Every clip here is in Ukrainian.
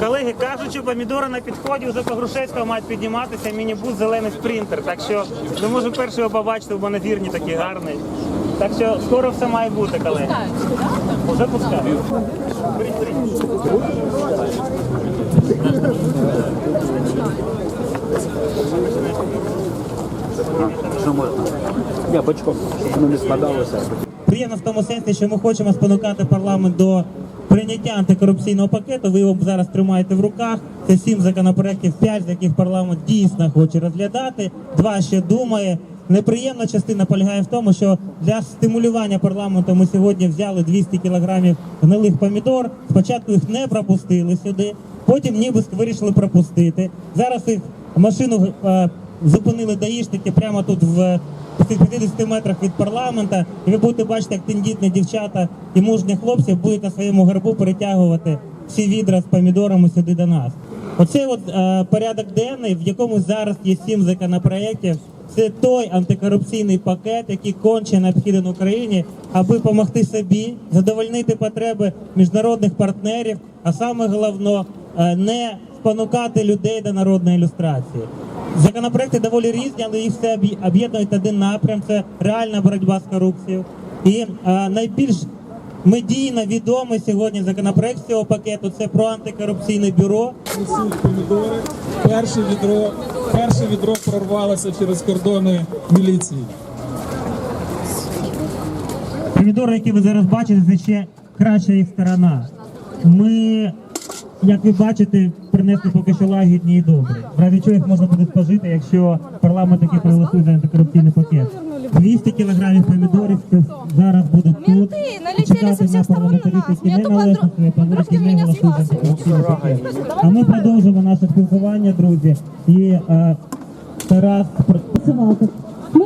Колеги, кажуть, що помідори на підході вже по Грушевського мають підніматися міні-бус зелений спринтер. Так що не можу перший його побачити, бо на вірні такий гарний. Так що скоро все має бути, колеги. Вже пускаю. Беріть, беріть. Що можна? Я бачком, щоб воно не складалося. Приємно в тому сенсі, що ми хочемо спонукати парламент до прийняття антикорупційного пакету. Ви його зараз тримаєте в руках. Це сім законопроєктів, п'ять з яких парламент дійсно хоче розглядати. Два ще думає. Неприємна частина полягає в тому, що для стимулювання парламенту ми сьогодні взяли 200 кілограмів гнилих помідор. Спочатку їх не пропустили сюди, потім ніби вирішили пропустити. Зараз їх машину е, зупинили даїшники прямо тут в 50 метрах від парламента, і ви будете бачити, як тендітні дівчата і мужні хлопці будуть на своєму горбу перетягувати всі відра з помідорами сюди до нас. Оцей от е, порядок денний, в якому зараз є сім законопроєктів. Це той антикорупційний пакет, який конче необхіден Україні, аби допомогти собі, задовольнити потреби міжнародних партнерів, а саме головне не спонукати людей до народної ілюстрації. Законопроекти доволі різні, але їх все об'є- об'єднують один напрям. Це реальна боротьба з корупцією. І е, найбільш медійно відомий сьогодні законопроект цього пакету це про антикорупційне бюро. несуть помідори. Перше відро, перше відро прорвалося через кордони міліції. Помідори, які ви зараз бачите, це ще краща їх сторона. Ми, як ви бачите, принесли поки що лагідні і добрі. В разі чого їх можна буде спожити, якщо парламент таки проголосує за антикорупційний пакет. 200 кілограмів помідорів зараз будуть тут. Чекати на які не Нету належать подруг- своїй парламент, подружки які не голосують за антикорупційний пакет. А ми продовжимо наше спілкування, друзі. І е, Тарас працювати. Ми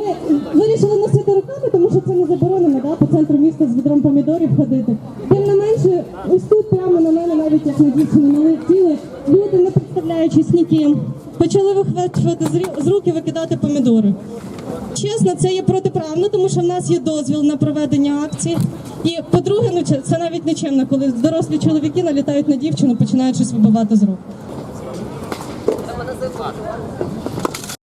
вирішили носити руками, тому що це не заборонено, да, по центру міста з відром помідорів ходити. Тим не ось тут прямо на мене, навіть як на дівчину налетіли, люди, не представляючи сніків, почали вихвачувати з руки викидати помідори. Чесно, це є протиправно, тому що в нас є дозвіл на проведення акції. І по-друге, ну це- це навіть нечемно, коли дорослі чоловіки налітають на дівчину, починають щось вибивати з рук.